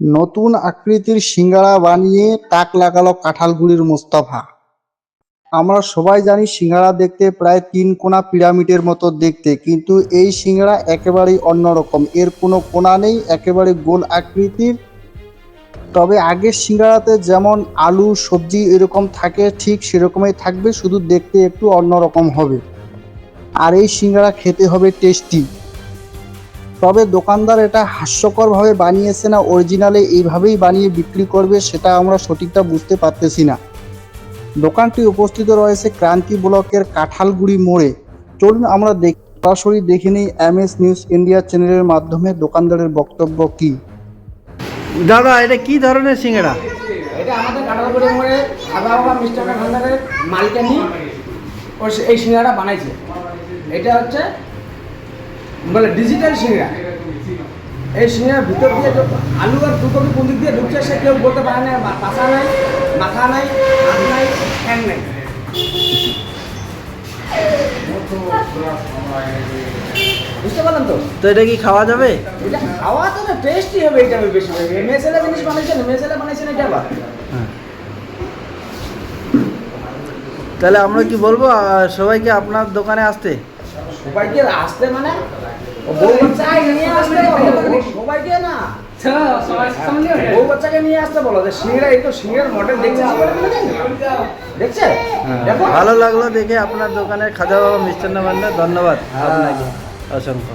নতুন আকৃতির সিঙ্গারা বানিয়ে তাক লাগালো কাঁঠালগুলির মোস্তফা। আমরা সবাই জানি সিঙ্গারা দেখতে প্রায় তিন কোণা পিরামিডের মতো দেখতে, কিন্তু এই সিঙ্গারা একেবারেই অন্যরকম। এর কোনো কোণা নেই, একেবারে গোল আকৃতির। তবে আগের সিঙ্গারাতে যেমন আলু, সবজি এরকম থাকে, ঠিক সেরকমই থাকবে, শুধু দেখতে একটু অন্যরকম হবে। আর এই সিঙ্গারা খেতে হবে টেস্টি। তবে দোকানদার এটা হাস্যকরভাবে বানিয়েছে না অরিজিনালে এইভাবেই বানিয়ে বিক্রি করবে সেটা আমরা সঠিকটা বুঝতে পারতেছি না। দোকানটি উপস্থিত রয়েছে ক্রান্তি ব্লকের কাঁঠালগুড়ি মোড়ে। চলুন আমরা দেখ সরাসরি দেখে নিই এম এস নিউজ ইন্ডিয়া চ্যানেলের মাধ্যমে দোকানদারের বক্তব্য কী। দাদা এটা কি ধরনের সিঙ্গারা এটা আমাদের কাটালগুড়ি মোড়ে সাদা বাবা ভান্ডারের মালিকানি ও সে- এই সিঙ্গারা বানাইছে। এটা হচ্ছে বলে ডিজিটাল সিঙ্গারা এই সিঙ্গারার ভিতর দিয়ে আলু আর ফুলকপি কোন দিক দিয়ে ঢুকছে সে কেউ বলতে পারে না পাশা নাই মাথা নাই হাত নাই ঠ্যাং নাই। বুঝতে পারলেন তো? তো এটা কি খাওয়া যাবে? এটা খাওয়া তো না টেস্টই হবে এটা আমি বেশি মেসেলা জিনিস বানাইছেন মেসেলা বানাইছেন এটা আবার? তাহলে আমরা কি বলব সবাইকে আপনার দোকানে আসতে। সবাইকে আসতে মানে? বউ বাচ্চাকে নিয়ে আসতে বলো। সবাইকে না? বউ বাচ্চাকে নিয়ে আসতে বলো। যে সিংড়া এই তো সিংড়ার মডেল দেখছে। দেখছে? ভালো লাগল দেখে আপনার দোকানের খাজা বাবা মিষ্টান্ন ভান্ডার ধন্যবাদ। আপনাকে অসংখ্য।